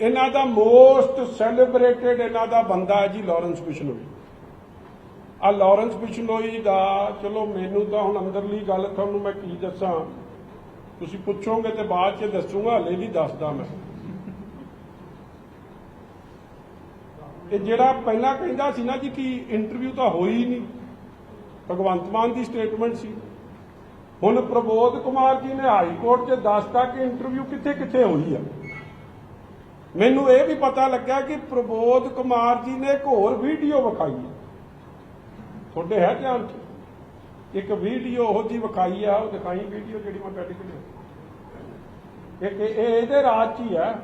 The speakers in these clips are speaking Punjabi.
ਇਹਨਾਂ ਦਾ ਮੋਸਟ ਸੈਲੀਬ੍ਰੇਟਡ ਇਹਨਾਂ ਦਾ ਬੰਦਾ ਹੈ ਜੀ ਲਾਰੈਂਸ ਬਿਸ਼ਨੋਈ ਆ ਲਾਰੈਂਸ ਬਿਸ਼ਨੋਈ ਦਾ, ਚਲੋ ਮੈਨੂੰ ਤਾਂ ਹੁਣ ਅੰਦਰਲੀ ਗੱਲ ਤੁਹਾਨੂੰ ਮੈਂ ਕੀ ਦੱਸਾਂ। ਤੁਸੀਂ ਪੁੱਛੋਗੇ ਤੇ ਬਾਅਦ ਚ ਦੱਸੂਗਾ, ਹਲੇ ਵੀ ਦੱਸਦਾ ਮੈਂ। ਇਹ ਜਿਹੜਾ ਪਹਿਲਾਂ ਕਹਿੰਦਾ ਸੀ ਨਾ ਜੀ ਕਿ ਇੰਟਰਵਿਊ ਤਾਂ ਹੋਈ ਨਹੀਂ, ਭਗਵੰਤ ਮਾਨ ਦੀ ਸਟੇਟਮੈਂਟ ਸੀ। ਹੁਣ ਪ੍ਰਬੋਧ ਕੁਮਾਰ ਜੀ ਨੇ ਹਾਈ ਕੋਰਟ 'ਚ ਦੱਸਤਾ ਕਿ ਇੰਟਰਵਿਊ ਕਿੱਥੇ ਕਿੱਥੇ ਹੋਈ ਆ। ਮੈਨੂੰ ਇਹ ਵੀ ਪਤਾ ਲੱਗਾ ਕਿ ਪ੍ਰਬੋਧ ਕੁਮਾਰ ਜੀ ਨੇ ਇੱਕ ਹੋਰ ਵੀਡੀਓ ਵਿਖਾਈ ਹੈ। ਤੁਹਾਡੇ ਹੈ ਧਿਆਨ 'ਚ? ਇੱਕ ਵੀਡੀਓ ਉਹ ਜੀ ਵਿਖਾਈ ਆ, ਉਹ ਦਿਖਾਈ ਵੀਡੀਓ ਜਿਹੜੀ ਮੈਂ ਕੱਢ ਕੇ ਇੱਕ ਇਹਦੇ ਰਾਜ 'ਚ ਹੀ ਆ।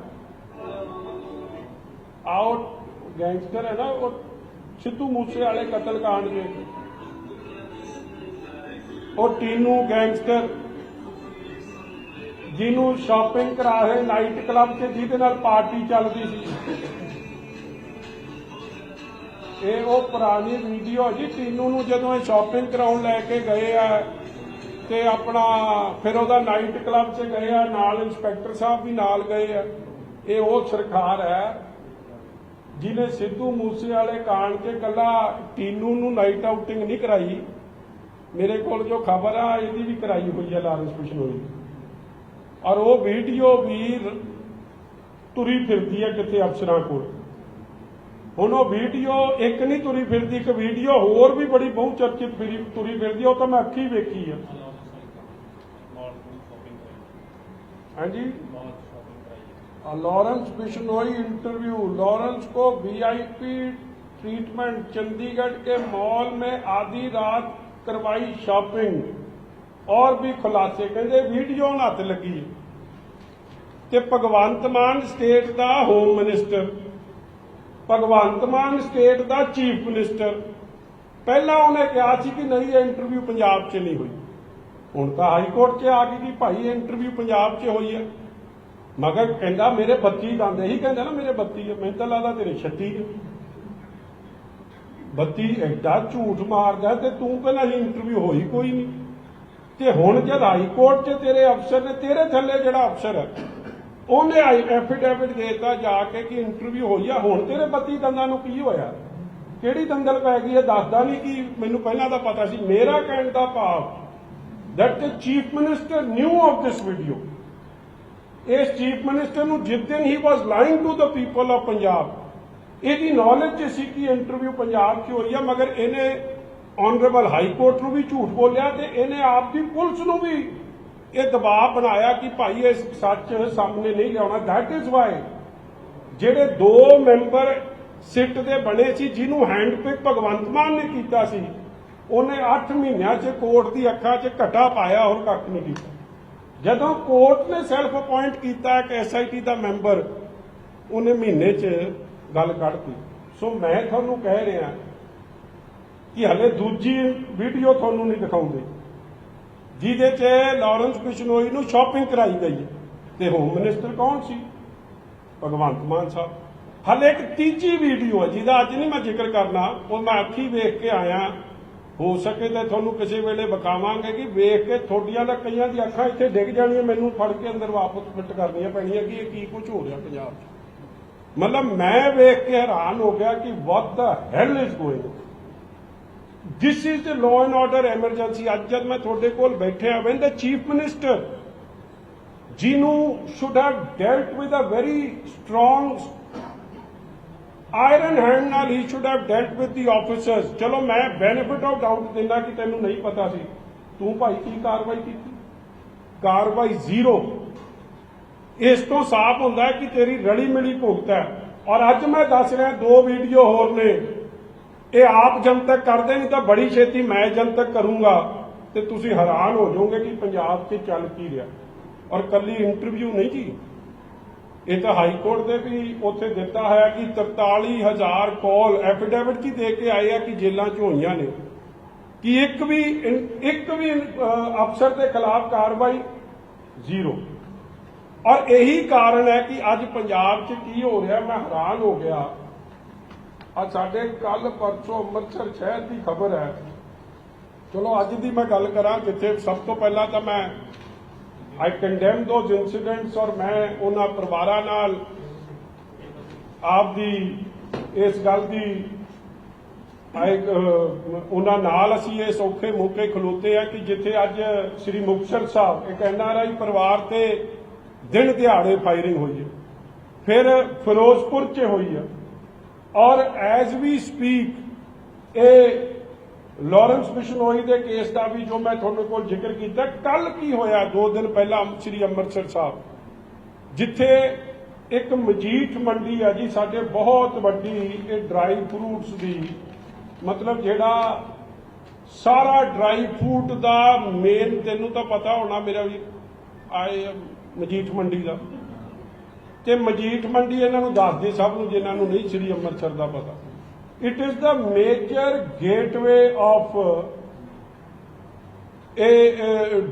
ਆਓ, ਗੈਂਗਸਟਰ ਹੈ ਨਾ, ਉਹ ਸਿੱਧੂ ਮੂਸੇ ਵਾਲੇ ਕਾਂਡ ਦੇ ਉਹ ਟੀਨੂ ਗੈਂਗਸਟਰ। ਜਿਹਨੂੰ ਸ਼ਾਪਿੰਗ ਕਰਾ ਰਹੇ ਨਾਈਟ ਕਲੱਬ 'ਚ, ਜਿਹਦੇ ਨਾਲ ਪਾਰਟੀ ਚੱਲਦੀ ਸੀ। ਇਹ ਉਹ ਪੁਰਾਣੀ ਵੀਡੀਓ ਜੀ, ਟੀਨੂ ਨੂੰ ਜਦੋਂ ਇਹ ਸ਼ਾਪਿੰਗ ਕਰਾਉਣ ਲੈ ਕੇ ਗਏ ਆ, ਤੇ ਆਪਣਾ ਫਿਰ ਉਹਦਾ ਨਾਈਟ ਕਲੱਬ 'ਚ ਗਏ ਆ, ਨਾਲ ਇੰਸਪੈਕਟਰ ਸਾਹਿਬ ਵੀ ਨਾਲ ਗਏ ਆ। ਇਹ ਉਹ ਸਰਕਾਰ ਹੈ, ਜਿਹਨੇ ਸਿੱਧੂ ਮੂਸੇ ਵਾਲੇ ਕਾਂਡ 'ਚ ਕੱਲਾ ਟੀਨੂ ਨੂੰ ਨਾਈਟ ਆਊਟਿੰਗ ਨਹੀਂ ਕਰਾਈ। ਮੇਰੇ ਕੋਲ ਜੋ ਖਬਰ ਆ, ਇਹਦੀ ਵੀ ਕਰਾਈ ਹੋਈ ਹੈ ਲਾਰੈਂਸ ਬਿਸ਼ਨੋਈ ਔਰ ਉਹ ਵੀਡੀਓ ਵੀ ਰ- ਤੁਰੀ ਫਿਰਦੀ ਹੈ ਕਿਤੇ ਅਫਸਰਾਂ ਕੋਲ ਹੁਣ ਉਹ ਵੀਡੀਓ ਇੱਕ ਨਹੀਂ ਤੁਰੀ ਫਿਰਦੀ ਇੱਕ ਵੀਡੀਓ ਹੋਰ ਵੀ ਬੜੀ ਬਹੁ ਚਰਚਿਤ ਫਿਰੀ- ਤੁਰੀ ਫਿਰਦੀ ਹੈ, ਉਹ ਤਾਂ ਮੈਂ ਅੱਖੀ ਵੇਖੀ ਆ ਹਾਂਜੀ लॉरेंस बिश्नोई इंटरव्यू लॉरेंस को वीआईपी ट्रीटमेंट चंडीगढ़ के मॉल में आधी रात करवाई शॉपिंग ਔਰ ਵੀ ਖੁਲਾਸੇ ਕਹਿੰਦੇ ਵੀਡੀਓ ਹੱਥ ਲੱਗੀ। ਤੇ ਭਗਵੰਤ ਮਾਨ ਸਟੇਟ ਦਾ home minister Bhagwant Mann state ਦਾ ਚੀਫ ਮਿਨਿਸਟਰ ਪਹਿਲਾਂ ਉਹਨੇ ਕਿਹਾ ਸੀ ਕਿ ਨਹੀਂ, ਇਹ ਇੰਟਰਵਿਊ ਪੰਜਾਬ 'ਚ ਨਹੀਂ ਹੋਈ। ਹੁਣ ਤਾਂ ਹਾਈ ਕੋਰਟ 'ਚ ਆ ਗਈ ਕਿ ਭਾਈ ਇੰਟਰਵਿਊ ਪੰਜਾਬ 'ਚ ਹੋਈ ਹੈ। ਮਗਰ ਕਹਿੰਦਾ, ਮੇਰੇ 32 ਦੰਦ, ਇਹੀ ਕਹਿੰਦਾ ਨਾ, ਮੇਰੇ 32 ਹੈ। ਮੈਨੂੰ ਤਾਂ ਲੱਗਦਾ ਤੇਰੇ 36 ਹੈ। 32 ਐਡਾ ਝੂਠ ਮਾਰਦਾ ਤੇ ਤੂੰ ਕਹਿੰਦਾ ਇੰਟਰਵਿਊ ਹੋਈ ਕੋਈ ਨਹੀਂ। ਤੇ ਹੁਣ ਜਦ ਹਾਈ ਕੋਰਟ 'ਚ ਤੇਰੇ ਅਫਸਰ ਨੇ, ਤੇਰੇ ਥੱਲੇ ਜਿਹੜਾ ਅਫਸਰ ਹੈ, ਉਹਨੇ ਐਫੀਡੇਵਿਟ ਦੇਤਾ ਜਾ ਕੇ ਕਿ ਇੰਟਰਵਿਊ ਹੋਈ ਆ। ਹੁਣ ਤੇਰੇ 32 ਦੰਦਾਂ ਨੂੰ ਕੀ ਹੋਇਆ? ਕਿਹੜੀ ਦੰਦਲ ਪੈ ਗਈ ਹੈ? ਦੱਸਦਾ ਨਹੀਂ ਕਿ ਮੈਨੂੰ ਪਹਿਲਾਂ ਤਾਂ ਪਤਾ ਸੀ। ਮੇਰਾ ਕਹਿਣ ਦਾ ਭਾਵ that the chief minister knew of this video. ਇਸ ਚੀਫ ਮਿਨਿਸਟਰ ਨੂੰ ਜਿਸ ਦਿਨ ਹੀ was lying to the people of Punjab ਇਹਦੀ ਨੌਲੇਜ ਚ ਸੀ ਕਿ ਇੰਟਰਵਿਊ ਪੰਜਾਬ 'ਚ ਹੋਈ ਆ, ਮਗਰ ਇਹਨੇ ਆਨਰੇਬਲ ਹਾਈ ਕੋਰਟ ਨੂੰ ਵੀ ਝੂਠ ਬੋਲਿਆ ਤੇ ਇਹਨੇ ਆਪ ਦੀ ਪੁਲਿਸ ਨੂੰ ਵੀ ਇਹ ਦਬਾਅ ਬਣਾਇਆ ਕਿ ਭਾਈ ਇਹ ਸੱਚ ਸਾਹਮਣੇ ਨਹੀਂ ਲਿਆਉਣਾ। That is why ਜਿਹੜੇ ਦੋ ਮੈਂਬਰ ਸਿੱਟ ਦੇ ਬਣੇ ਸੀ, ਜਿਹਨੂੰ ਹੈਂਡਪਿਕ ਭਗਵੰਤ ਮਾਨ ਨੇ ਕੀਤਾ ਸੀ, ਉਹਨੇ 8 ਮਹੀਨਿਆਂ 'ਚ ਕੋਰਟ ਦੀ ਅੱਖਾਂ 'ਚ ਘਟਾ ਪਾਇਆ ਹੋਰ ਕੱਖ ਨਹੀਂ ਕੀਤਾ। ਜਦੋਂ ਕੋਰਟ ਨੇ ਸੈਲਫ ਅਪਾਇੰਟ ਕੀਤਾ ਇੱਕ ਐਸਆਈਟੀ ਦਾ ਮੈਂਬਰ, ਉਹਨੇ ਮਹੀਨੇ 'ਚ ਗੱਲ ਕੱਢਤੀ। ਸੋ ਮੈਂ ਤੁਹਾਨੂੰ ਕਹਿ ਰਿਹਾ ਕਿ ਹਲੇ ਦੂਜੀ ਵੀਡੀਓ ਤੁਹਾਨੂੰ ਨਹੀਂ ਦਿਖਾਉਂਦੇ। ਜਿਹਦੇ 'ਚ ਲਾਰੈਂਸ ਬਿਸ਼ਨੋਈ ਨੂੰ ਸ਼ਾਪਿੰਗ ਕਰਾਈ ਗਈ ਤੇ ਹੋਮ ਮਿਨਿਸਟਰ ਕੌਣ ਸੀ? ਭਗਵੰਤ ਮਾਨ ਸਾਹਿਬ। ਹਲੇ ਇੱਕ ਤੀਜੀ ਵੀਡੀਓ ਹੈ, ਜਿਹਦਾ ਅੱਜ ਨਹੀਂ ਮੈਂ ਜ਼ਿਕਰ ਕਰਨਾ। ਉਹ ਮੈਂ ਅੱਖੀ ਵੇਖ ਕੇ ਆਇਆ। ਹੋ ਸਕੇ ਤਾਂ ਤੁਹਾਨੂੰ ਕਿਸੇ ਵੇਲੇ ਵਿਖਾਵਾਂਗੇ ਕਿ ਵੇਖ ਕੇ ਤੁਹਾਡੀਆਂ ਦਾ ਕਈਆਂ ਦੀ ਅੱਖਾਂ ਇੱਥੇ ਡਿੱਗ ਜਾਣੀਆਂ, ਮੈਨੂੰ ਫੜ ਕੇ ਅੰਦਰ ਵਾਪਸ ਫਿੱਟ ਕਰਨੀਆਂ ਪੈਣੀਆਂ ਕਿ ਇਹ ਕੀ ਕੁਝ ਹੋ ਰਿਹਾ ਪੰਜਾਬ 'ਚ। ਮਤਲਬ ਮੈਂ ਵੇਖ ਕੇ ਹੈਰਾਨ ਹੋ ਗਿਆ ਕਿ what the hell is going this is the law and order emergency ਅੱਜ ਜਦ ਮੈਂ ਤੁਹਾਡੇ ਕੋਲ ਬੈਠਿਆ ਵੈਨ ਦਾ ਚੀਫ ਮਿਨਿਸਟਰ ਜਿਹਨੂੰ should have dealt with a very strong iron hand ਨਾਲ ਹੀ should have dealt with the officers. ਚਲੋ ਮੈਂ ਬੈਨੀਫਿਟ ਆਫ ਡਾਊਟ ਦਿੰਦਾ ਕਿ ਤੈਨੂੰ ਨਹੀਂ ਪਤਾ ਸੀ ਤੂੰ ਭਾਈ ਕੀ ਕਾਰਵਾਈ ਕੀਤੀ ਕਾਰਵਾਈ ਜ਼ੀਰੋ ਇਸ ਤੋਂ ਸਾਫ਼ ਹੁੰਦਾ ਕਿ ਤੇਰੀ ਰਲੀ ਮਿਲੀ ਭੁਗਤ ਹੈ ਔਰ ਅੱਜ ਮੈਂ ਦੱਸ ਰਿਹਾ ਦੋ ਵੀਡੀਓ ਹੋਰ ਨੇ ਇਹ ਆਪ ਜਨਤਕ ਕਰਦੇ ਨਹੀਂ ਤਾਂ ਬੜੀ ਛੇਤੀ ਮੈਂ ਜਨਤਕ ਕਰੂੰਗਾ ਤੇ ਤੁਸੀਂ ਹੈਰਾਨ ਹੋ ਜਾਓਗੇ ਕਿ ਪੰਜਾਬ 'ਚ ਚੱਲ ਕੀ ਰਿਹਾ। ਔਰ ਕੱਲੀ ਇੰਟਰਵਿਊ ਨਹੀਂ ਜੀ। ਇਹ ਤਾਂ ਹਾਈ ਕੋਰਟ ਦੇ ਵੀ ਉੱਥੇ ਦਿੱਤਾ ਹੈ ਕਿ 43000 ਕਾਲ ਐਫੀਡੇਵਿਟ ਕੀ ਦੇ ਕੇ ਆਏ ਆ ਕਿ ਜੇਲਾਂ 'ਚ ਹੋਈਆਂ ਨੇ। ਕਿ ਇੱਕ ਵੀ ਇੱਕ ਵੀ ਅਫਸਰ ਦੇ ਖਿਲਾਫ ਕਾਰਵਾਈ ਜ਼ੀਰੋ। ਔਰ ਇਹੀ ਕਾਰਨ ਹੈ ਕਿ ਅੱਜ ਪੰਜਾਬ 'ਚ ਕੀ ਹੋ ਰਿਹਾ, ਮੈਂ ਹੈਰਾਨ ਹੋ ਗਿਆ। ਅੱਜ ਸਾਡੇ ਕੱਲ ਪਰਸੋਂ ਅੰਮ੍ਰਿਤਸਰ ਸ਼ਹਿਰ ਦੀ ਖਬਰ ਹੈ। ਚਲੋ, ਅੱਜ ਦੀ ਮੈਂ ਗੱਲ ਕਰਾਂ ਜਿੱਥੇ ਸਭ ਤੋਂ ਪਹਿਲਾਂ ਤਾਂ ਮੈਂ ਆਈ ਕੰਡੈਮ ਦੋਜ਼ ਇਨਸੀਡੈਂਟਸ ਔਰ ਮੈਂ ਉਹਨਾਂ ਪਰਿਵਾਰਾਂ ਨਾਲ ਆਪ ਦੀ ਇਸ ਗੱਲ ਦੀ ਆ ਉਹਨਾਂ ਨਾਲ ਅਸੀਂ ਇਸ ਔਖੇ ਮੌਕੇ ਖਲੋਤੇ ਆ ਕਿ ਜਿੱਥੇ ਅੱਜ ਸ੍ਰੀ ਮੁਕਤਸਰ ਸਾਹਿਬ, ਇੱਕ ਐਨਆਰਆਈ ਪਰਿਵਾਰ ਤੇ ਦਿਨ ਦਿਹਾੜੇ ਫਾਇਰਿੰਗ ਹੋਈ ਹੈ। ਫਿਰ ਫਿਰੋਜ਼ਪੁਰ 'ਚ ਹੋਈ ਹੈ। ਔਰ ਐਜ਼ ਵੀ ਸਪੀਕ ਇਹ ਲਾਰੈਂਸ ਬਿਸ਼ਨੋਈ ਦੇ ਕੇਸ ਦਾ ਵੀ ਜੋ ਮੈਂ ਤੁਹਾਡੇ ਕੋਲ ਜ਼ਿਕਰ ਕੀਤਾ ਕੱਲ ਕੀ ਹੋਇਆ? ਦੋ ਦਿਨ ਪਹਿਲਾਂ ਸ੍ਰੀ ਅੰਮ੍ਰਿਤਸਰ ਸਾਹਿਬ। ਜਿੱਥੇ ਇੱਕ ਮਜੀਠ ਮੰਡੀ ਆ ਜੀ, ਸਾਡੇ ਬਹੁਤ ਵੱਡੀ ਇਹ ਡਰਾਈ ਫਰੂਟਸ ਦੀ, ਮਤਲਬ ਜਿਹੜਾ ਸਾਰਾ ਡਰਾਈ ਫਰੂਟ ਦਾ ਮੇਨ ਤੈਨੂੰ ਤਾਂ ਪਤਾ ਹੋਣਾ ਮੇਰਾ ਵੀ, ਆਏ ਮਜੀਠ ਮੰਡੀ ਦਾ। ਤੇ ਮਜੀਠ ਮੰਡੀ ਇਹਨਾਂ ਨੂੰ ਦੱਸਦੇ, ਸਭ ਨੂੰ ਜਿਨ੍ਹਾਂ ਨੂੰ ਨਹੀਂ, ਸ੍ਰੀ ਅੰਮ੍ਰਿਤਸਰ ਦਾ ਪਤਾ। It is the major gateway of ਇਹ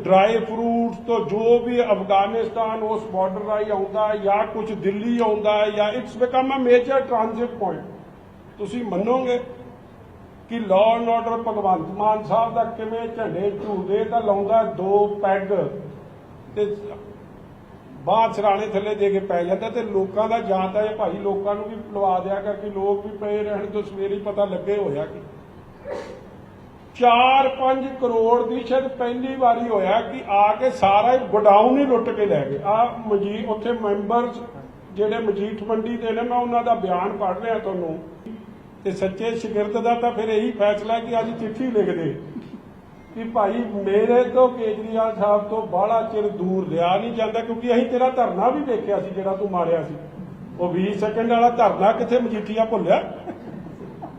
ਡਰਾਈ ਫਰੂਟਸ ਤੋਂ ਜੋ ਵੀ ਅਫਗਾਨਿਸਤਾਨ ਉਸ ਬਾਰਡਰ ਰਾਹੀਂ ਆਉਂਦਾ ਜਾਂ ਕੁਝ ਦਿੱਲੀ ਆਉਂਦਾ ਜਾਂ it's become a major transit point ਤੁਸੀਂ ਮੰਨੋਗੇ ਕਿ law and order Bhagwant Mann ਸਾਹਿਬ ਦਾ ਕਿਵੇਂ ਝੰਡੇ ਝੂਦੇ ਤਾਂ ਲਾਉਂਦਾ ਦੋ ਪੈਗ ਤੇ ਬਾਹਰ ਸਰਾਣੇ ਥੱਲੇ ਦੇ ਕੇ ਪੈ ਜਾਂਦਾ ਤੇ ਲੋਕਾਂ ਦਾ ਜਾਂ ਤਾਂ ਇਹ ਭਾਈ ਲੋਕਾਂ ਨੂੰ ਵੀ ਲਵਾ ਦਿਆ ਕਰ ਕਿ ਲੋਕ ਵੀ ਪਏ ਰਹਿਣ ਤੋਂ ਸਵੇਰੇ ਹੀ ਪਤਾ ਲੱਗੇ ਹੋਇਆ ਕਿ 4-5 ਕਰੋੜ ਦੀ ਸ਼ਾਇਦ ਪਹਿਲੀ ਵਾਰੀ ਹੋਇਆ ਕਿ ਆ ਕੇ ਸਾਰਾ ਹੀ ਗੋਡਾਊਨ ਹੀ ਲੁੱਟ ਕੇ ਲੈ ਗਏ। ਆ ਮਜੀ ਉੱਥੇ ਮੈਂਬਰ ਜਿਹੜੇ ਮਜੀਠ ਮੰਡੀ ਦੇ ਨੇ, ਮੈਂ ਉਹਨਾਂ ਦਾ ਬਿਆਨ ਪੜ੍ਹ ਰਿਹਾ ਤੁਹਾਨੂੰ। ਤੇ ਸੱਚੇ ਸ਼ਗਿਰਦ ਦਾ ਤਾਂ ਫਿਰ ਇਹੀ ਫੈਸਲਾ ਕਿ ਅੱਜ ਚਿੱਠੀ ਲਿਖ ਦੇ ਕਿ ਭਾਈ ਮੇਰੇ ਤੋਂ ਕੇਜਰੀਵਾਲ ਸਾਹਿਬ ਤੋਂ ਬਾਹਲਾ ਚਿਰ ਦੂਰ ਰਿਹਾ ਨਹੀਂ ਜਾਂਦਾ, ਕਿਉਂਕਿ ਅਸੀਂ ਤੇਰਾ ਧਰਨਾ ਵੀ ਦੇਖਿਆ ਸੀ ਜਿਹੜਾ ਤੂੰ ਮਾਰਿਆ ਸੀ। ਉਹ 20 ਸੈਕਿੰਡ ਵਾਲਾ ਧਰਨਾ ਕਿੱਥੇ ਮਜੀਠੀਆ ਭੁੱਲਿਆ?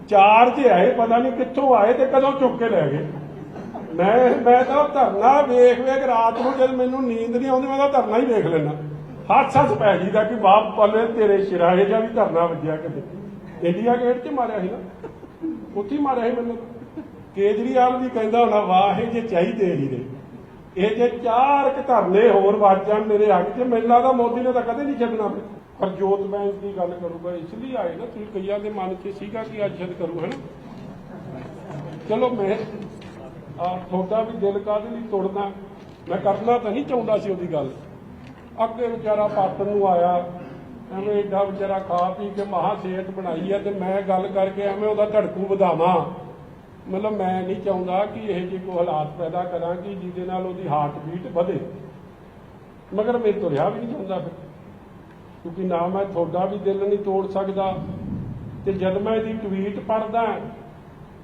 ਚਾਰ ਤੇ ਆਏ, ਪਤਾ ਨਹੀਂ ਕਿੱਥੋਂ ਆਏ ਤੇ ਕਦੋਂ ਚੁੱਕ ਕੇ ਲੈ ਗਏ। ਮੈਂ ਮੈਂ ਤਾਂ ਧਰਨਾ ਵੇਖ ਵੇਖ ਰਾਤ ਨੂੰ ਜਦ ਮੈਨੂੰ ਨੀਂਦ ਨਹੀਂ ਆਉਂਦੀ, ਮੈਂ ਤਾਂ ਧਰਨਾ ਹੀ ਵੇਖ ਲੈਣਾ ਹੱਥ ਹੱਥ ਪੈ ਜੀਦਾ ਕਿ ਬਾਪ ਪੱਲੇ ਤੇਰੇ ਸਿਰਾਏ ਜਾਂ ਵੀ ਧਰਨਾ ਵੱਜਿਆ ਕਿਤੇ। ਇੰਡੀਆ ਗੇਟ 'ਚ ਮਾਰਿਆ ਸੀ ਨਾ। ਉੱਥੇ ਮਾਰਿਆ ਸੀ ਮੈਨੂੰ। ਕੇਜਰੀਵਾਲ ਵੀ ਕਹਿੰਦਾ ਹੋਣਾ, ਵਾਹ, ਇਹ ਜੇ ਚਾਹੀਦੇ ਹੀ ਨੇ। ਇਹ ਜੇ ਚਾਰ ਕੁ ਧਰਨੇ ਹੋਰ ਵੱਜ ਜਾਣ ਮੇਰੇ ਹੱਕ 'ਚ, ਮੈਨੂੰ ਲੱਗਦਾ ਮੋਦੀ ਨੇ ਤਾਂ ਕਦੇ ਨਹੀਂ ਛੱਡਣਾ ਫਿਰ ਹਰਜੋਤ ਬੈਂਕ ਦੀ ਗੱਲ ਕਰੂਗਾ, ਇਸ ਲਈ ਆਏ ਨਾ ਤੁਸੀਂ ਕਈਆਂ ਦੇ ਮਨ 'ਚ ਸੀਗਾ ਕਿ ਅੱਜ ਸ਼ਦ ਕਰੂ ਹੈ ਚਲੋ, ਮੈਂ ਆ ਤੁਹਾਡਾ ਵੀ ਦਿਲ ਕਾਹਦੇ ਲਈ ਤੋੜਨਾ? ਮੈਂ ਕਰਨਾ ਤਾਂ ਨਹੀਂ ਚਾਹੁੰਦਾ ਸੀ ਉਹਦੀ ਗੱਲ। ਅੱਗੇ ਵਿਚਾਰਾ ਪਾਤਰ ਨੂੰ ਆਇਆ, ਐਵੇਂ ਏਡਾ ਵਿਚਾਰਾ ਖਾ ਪੀ ਕੇ ਮਹਾ ਸਿਹਤ ਬਣਾਈ ਹੈ ਤੇ ਮੈਂ ਗੱਲ ਕਰਕੇ ਐਵੇਂ ਉਹਦਾ ਧੜਕੂ ਵਧਾਵਾਂ। ਮਤਲਬ ਮੈਂ ਨਹੀਂ ਚਾਹੁੰਦਾ ਕਿ ਇਹ ਜਿਹੇ ਕੋ ਹਾਲਾਤ ਪੈਦਾ ਕਰਾਂ ਕਿ ਜਿਹਦੇ ਨਾਲ ਉਹਦੀ ਹਾਰਟ ਬੀਟ ਵਧੇ। ਮਗਰ ਮੇਰੇ ਤੋਂ ਰਿਹਾ ਵੀ ਨਹੀਂ ਜਾਂਦਾ ਫਿਰ। ਕਿਉਂਕਿ ਨਾ ਮੈਂ ਤੁਹਾਡਾ ਵੀ ਦਿਲ ਨਹੀਂ ਤੋੜ ਸਕਦਾ। ਤੇ ਜਦ ਮੈਂ ਇਹਦੀ ਟਵੀਟ ਪੜ੍ਹਦਾ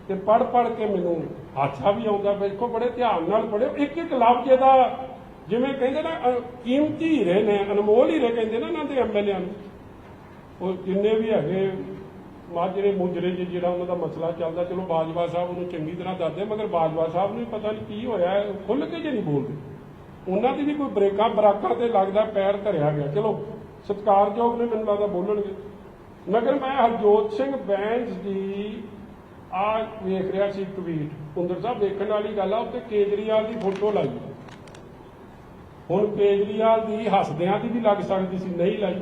ਤੇ ਪੜ੍ਹ ਪੜ੍ਹ ਕੇ ਮੈਨੂੰ ਹਾਸਾ ਵੀ ਆਉਂਦਾ। ਵੇਖੋ ਬੜੇ ਧਿਆਨ ਨਾਲ ਪੜ੍ਹਿਓ। ਇੱਕ ਇੱਕ ਲਫ਼ਜ਼ ਇਹਦਾ ਜਿਵੇਂ ਕਹਿੰਦੇ ਨਾ ਕੀਮਤੀ ਹੀਰੇ ਨੇ, ਅਨਮੋਲ ਹੀਰੇ ਕਹਿੰਦੇ ਨਾ ਇਹਨਾਂ ਦੇ ਐਮਐਲਏ ਨੂੰ। ਉਹ ਜਿੰਨੇ ਵੀ ਹੈਗੇ ਮਾਜਰੇ ਮੁਜਰੇ ਜੇ ਜਿਹੜਾ ਉਹਨਾਂ ਦਾ ਮਸਲਾ ਚੱਲਦਾ, ਚਲੋ ਬਾਜਵਾ ਸਾਹਿਬ ਉਹਨੂੰ ਚੰਗੀ ਤਰ੍ਹਾਂ ਦੱਸਦੇ ਮਗਰ ਬਾਜਵਾ ਸਾਹਿਬ ਨੂੰ ਵੀ ਪਤਾ ਨਹੀਂ ਕੀ ਹੋਇਆ ਖੁੱਲ ਕੇ ਜੇ ਨਹੀਂ ਬੋਲਦੇ। ਉਹਨਾਂ ਦੀ ਵੀ ਕੋਈ ਬ੍ਰੇਕਾਂ, ਬਰਾਕਾਂ ਤੇ ਲੱਗਦਾ ਪੈਰ ਧਰਿਆ ਗਿਆ। ਚਲੋ ਸਤਿਕਾਰਯੋਗ ਨੇ ਮੈਨੂੰ ਲੱਗਦਾ ਬੋਲਣਗੇ। ਮਗਰ ਮੈਂ ਹਰਜੋਤ ਸਿੰਘ ਬੈਂਸ ਦੀ ਆ ਵੇਖ ਰਿਹਾ ਸੀ ਟਵੀਟ ਕੁੰਦਰ ਸਾਹਿਬ ਵੇਖਣ ਵਾਲੀ ਗੱਲ ਆ, ਉੱਤੇ ਕੇਜਰੀਵਾਲ ਦੀ ਫੋਟੋ ਲਾਈ। ਹੁਣ ਕੇਜਰੀਵਾਲ ਦੀ ਹੱਸਦਿਆਂ ਦੀ ਵੀ ਲੱਗ ਸਕਦੀ ਸੀ, ਨਹੀਂ ਲਾਈ।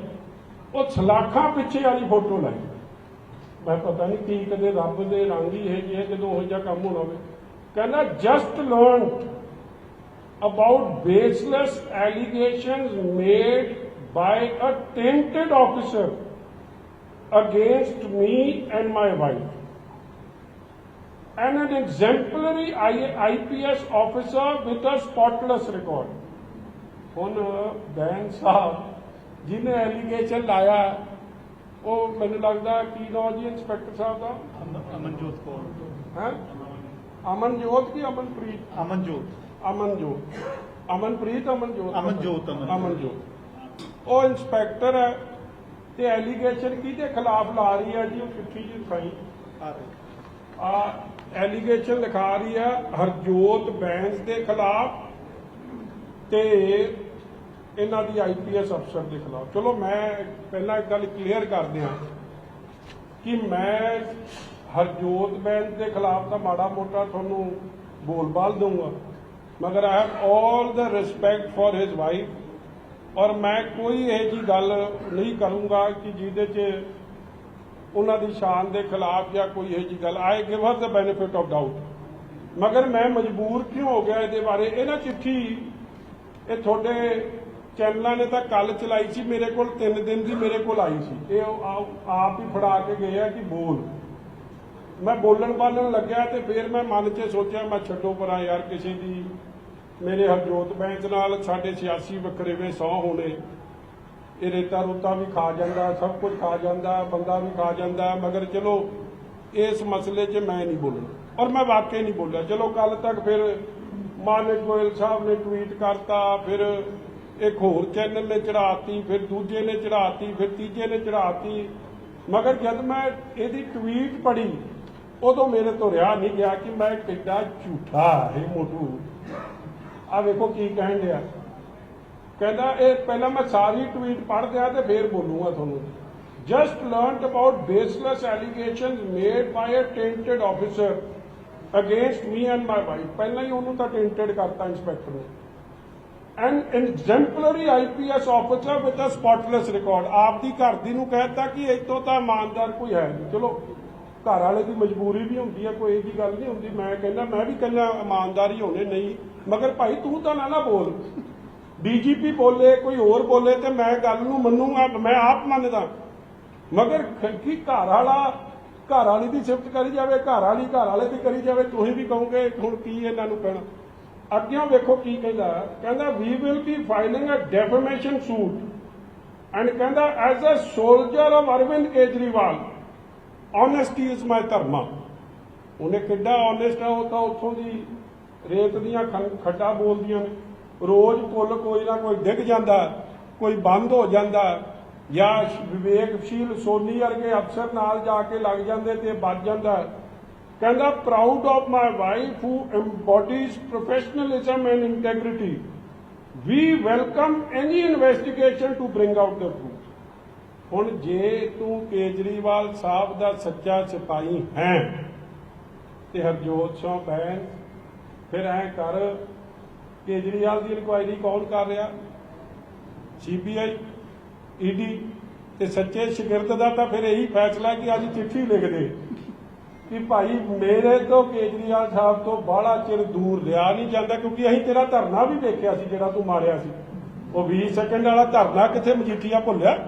ਉਹ ਸਲਾਖਾਂ ਪਿੱਛੇ ਵਾਲੀ ਫੋਟੋ ਲਾਈ। ਮੈਂ ਪਤਾ ਨਹੀਂ ਕੀ ਕਦੇ ਰੱਬ ਦੇ ਰੰਗ ਹੀ ਇਹ ਜਿਹੇ ਜਦੋਂ ਉਹ ਜਿਹਾ ਕੰਮ ਹੋਣਾ ਹੋਵੇ ਕਹਿੰਦਾ just learn about baseless allegations made by a tainted officer against me and my wife. And an exemplary I- IPS officer with a spotless record. ਹੁਣ ਬੈਨ ਸਾਹਿਬ ਜਿਹਨੇ ਐਲੀਗੇਸ਼ਨ ਲਾਇਆ ਉਹ ਮੈਨੂੰ ਲੱਗਦਾ ਕੀ ਨਾਮ ਜੀ ਇੰਸਪੈਕਟਰ ਸਾਹਿਬ ਦਾ? ਅਮਨਜੋਤ ਕੌਰ। ਹੈ? ਅਮਨਜੋਤ ਕੀ ਅਮਨਪ੍ਰੀਤ? ਅਮਨਜੋਤ। ਅਮਨਜੋਤ। ਅਮਨਪ੍ਰੀਤ ਅਮਨਜੋਤ? ਅਮਨਜੋਤ, ਅਮਨਜੋਤ। ਉਹ ਇੰਸਪੈਕਟਰ ਹੈ ਤੇ ਐਲੀਗੇਸ਼ਨ ਕਿਹਦੇ ਖਿਲਾਫ ਲਾ ਰਹੀ ਹੈ ਜੀ ਉਹ ਚਿੱਠੀ ਜੀ ਰਹੇ ਆ ਐਲੀਗੇਸ਼ਨ ਲਿਖਾ ਰਹੀ ਹੈ ਹਰਜੋਤ ਬੈਂਸ ਦੇ ਖਿਲਾਫ ਤੇ ਇਹਨਾਂ ਦੀ ਆਈਪੀਐਸ ਅਫਸਰ ਦੇ ਖਿਲਾਫ। ਚਲੋ ਮੈਂ ਪਹਿਲਾਂ ਇੱਕ ਗੱਲ ਕਲੀਅਰ ਕਰ ਦਿਆਂ ਕਿ ਮੈਂ ਹਰਜੋਤ ਬੈਂਸ ਦੇ ਖਿਲਾਫ ਤਾਂ ਮਾੜਾ ਮੋਟਾ ਤੁਹਾਨੂੰ ਬੋਲ-ਬਾਲ ਦਊਂਗਾ, ਮਗਰ I have 올 the respect for his wife ਔਰ ਮੈਂ ਕੋਈ ਇਹ ਜੀ ਗੱਲ ਨਹੀਂ ਕਰੂੰਗਾ ਕਿ ਜਿਹਦੇ 'ਚ ਉਹਨਾਂ ਦੀ ਸ਼ਾਨ ਦੇ ਖਿਲਾਫ ਜਾਂ ਕੋਈ ਇਹ ਜੀ ਗੱਲ। I give her the benefit of doubt ਮਗਰ ਮੈਂ ਮਜਬੂਰ ਕਿਉਂ ਹੋ ਗਿਆ ਇਹਦੇ ਬਾਰੇ? ਇਹ ਨਾ ਚਿੱਠੀ ਇਹ ਤੁਹਾਡੇ ਚੈਨਲਾਂ ਨੇ ਤਾਂ ਕੱਲ ਚਲਾਈ ਸੀ, ਮੇਰੇ ਕੋਲ 3 ਦਿਨ ਦੀ ਮੇਰੇ ਕੋਲ ਆਈ ਸੀ। ਇਹ ਆਪ- ਹੀ ਫੜਾ ਕੇ ਗਏ ਆ ਕਿ ਬੋਲ। ਮੈਂ ਬੋਲਣ ਬਾਲਣ ਲੱਗਿਆ ਤੇ ਫਿਰ ਮੈਂ ਮਨ 'ਚ ਸੋਚਿਆ, ਮੈਂ ਛੱਡੋ ਪਰਾਂ ਯਾਰ, ਕਿਸੇ ਦੀ ਮੇਰੇ ਹਰਜੋਤ ਬੈਂਚ ਨਾਲ ਸਾਡੇ ਸਿਆਸੀ ਵਕਰੇਵੇਂ ਸੌ ਹੋਣੇ। ਇਹ ਰੇਤਾ ਰੂਤਾ ਵੀ ਖਾ ਜਾਂਦਾ, ਸਭ ਕੁਝ ਖਾ ਜਾਂਦਾ, ਬੰਦਾ ਵੀ ਖਾ ਜਾਂਦਾ, ਮਗਰ ਚਲੋ ਇਸ ਮਸਲੇ 'ਚ ਮੈਂ ਨਹੀਂ ਬੋਲਣਾ। ਔਰ ਮੈਂ ਵਾਕਈ ਨਹੀਂ ਬੋਲਿਆ। ਚਲੋ ਕੱਲ ਤੱਕ ਫਿਰ ਮਾਨਕ ਗੋਇਲ ਸਾਹਿਬ ਨੇ ਟਵੀਟ ਕਰਤਾ, ਫਿਰ ਇੱਕ ਹੋਰ ਚੈਨਲ ਨੇ ਚੜਾਤੀ ਫਿਰ ਦੂਜੇ ਨੇ ਚੜਾਤੀ ਫਿਰ ਤੀਜੇ ਨੇ ਚੜਾਤੀ ਮਗਰ ਜਦ ਮੈਂ ਇਹਦੀ ਟਵੀਟ ਪੜ੍ਹੀ, ਉਦੋਂ ਮੇਰੇ ਤੋਂ ਰਿਹਾ ਨਹੀਂ ਗਿਆ ਕਿ ਮੈਂ ਕਿੱਡਾ ਝੂਠਾ ਇਹ ਮੋਟੂ। ਆ ਵੇਖੋ ਕੀ ਕਹਿਣ ਡਿਆ। ਕਹਿੰਦਾ, ਇਹ ਪਹਿਲਾਂ ਮੈਂ ਸਾਰੀ ਟਵੀਟ ਪੜ੍ਹ ਤੇ ਫੇਰ ਬੋਲੂਗਾ ਤੁਹਾਨੂੰ। Just learned about baseless allegations made by a tainted officer against me and my wife ਪਹਿਲਾਂ ਹੀ ਉਹਨੂੰ ਤਾਂ ਟੈਂਟਡ ਕਰਤਾ ਇੰਸਪੈਕਟਰ ਨੇ। An exemplary IPS officer with a spotless record ਆਪਦੀ ਘਰ ਦੀ ਨੂੰ ਕਹਿਤਾ ਕਿ ਇਤੋਂ ਤਾਂ ਇਮਾਨਦਾਰ ਕੋਈ ਹੈ ਨਹੀਂ ਚਲੋ ਘਰ ਵਾਲੇ ਦੀ ਮਜਬੂਰੀ ਵੀ ਹੁੰਦੀ ਹੈ ਕੋਈ ਇਹ ਜੀ ਗੱਲ ਨਹੀਂ ਹੁੰਦੀ ਮੈਂ ਕਹਿੰਦਾ ਮੈਂ ਵੀ ਕਹਿੰਦਾ ਇਮਾਨਦਾਰੀ ਹੋਣੇ ਨਹੀਂ ਮਗਰ ਭਾਈ ਤੂੰ ਤਾਂ ਨਾ ਨਾ ਬੋਲ ਡੀਜੀਪੀ ਬੋਲੇ ਕੋਈ ਹੋਰ ਬੋਲੇ ਤੇ ਮੈਂ ਗੱਲ ਨੂੰ ਮੰਨੂਗਾ ਮੈਂ ਆਪ ਮੰਨਦਾ। ਮਗਰ ਖ- ਕੀ ਘਰ ਵਾਲਾ, ਘਰ ਵਾਲੀ ਦੀ ਸ਼ਿਫਟ ਕਰੀ ਜਾਵੇ, ਘਰ ਵਾਲੀ ਘਰ ਵਾਲੇ ਦੀ ਕਰੀ ਜਾਵੇ ਤੁਸੀਂ ਵੀ ਕਹੋਗੇ ਹੁਣ ਕੀ ਇਹਨਾਂ ਨੂੰ ਕਹਿਣਾ। ਅੱਗੇ ਵੇਖੋ ਕੀ ਕਹਿੰਦਾ ਕਹਿੰਦਾ we will be filing a defamation suit and ਕਹਿੰਦਾ as a soldier of Arvind Kejriwal honesty is my dharma ਉਹਨੇ ਕਿੱਡਾ ਓਨੈਸਟ ਆ, ਉਹ ਤਾਂ ਉੱਥੋਂ ਦੀ ਰੇਤ ਦੀਆਂ ਖੰ- ਬੋਲਦੀਆਂ ਨੇ। ਰੋਜ਼ ਪੁੱਲ ਕੋਈ ਨਾ ਕੋਈ ਡਿੱਗ ਜਾਂਦਾ, ਕੋਈ ਬੰਦ ਹੋ ਜਾਂਦਾ, ਜਾਂ ਵਿਵੇਕਸ਼ੀਲ ਸੋਨੀ ਵਰਗੇ ਅਫਸਰ ਨਾਲ ਜਾ ਕੇ ਲੱਗ ਜਾਂਦੇ ਤੇ ਬਚ ਜਾਂਦਾ। ਕਹਿੰਦਾ proud of my wife who embodies professionalism and integrity we welcome any investigation to bring out the truth. ਹੁਣ ਜੇ ਤੂੰ ਕੇਜਰੀਵਾਲ ਸਾਹਿਬ ਦਾ ਸੱਚਾ ਸਿਪਾਹੀ ਹੈ ਤੇ ਹਰਜੋਤ ਸਿੰਘ ਬੈਨ ਫਿਰ ਐ ਕਰ, ਕੇਜਰੀਵਾਲ ਦੀ ਇਨਕੁਆਇਰੀ ਕੌਣ ਕਰ ਰਿਹਾ? ਸੀਬੀਆਈ ਈਡੀ ਤੇ ਸੱਚੇ ਸ਼ਾਗਿਰਦ ਦਾ ਤਾਂ ਫਿਰ ਇਹੀ ਫੈਸਲਾ ਕਿ ਅੱਜ ਚਿੱਠੀ ਲਿਖ ਦੇ। ਕਿ ਭਾਈ ਮੇਰੇ ਤੋਂ ਕੇਜਰੀਵਾਲ ਸਾਹਿਬ ਤੋਂ ਬਾਹਲਾ ਚਿਰ ਦੂਰ ਰਿਹਾ ਨਹੀਂ ਜਾਂਦਾ, ਕਿਉਂਕਿ ਅਸੀਂ ਤੇਰਾ ਧਰਨਾ ਵੀ ਵੇਖਿਆ ਸੀ, ਜਿਹੜਾ ਤੂੰ ਮਾਰਿਆ ਸੀ। ਉਹ 20 ਸੈਕਿੰਡ ਵਾਲਾ ਧਰਨਾ ਕਿੱਥੇ ਮਜੀਠੀਆ ਭੁੱਲਿਆ?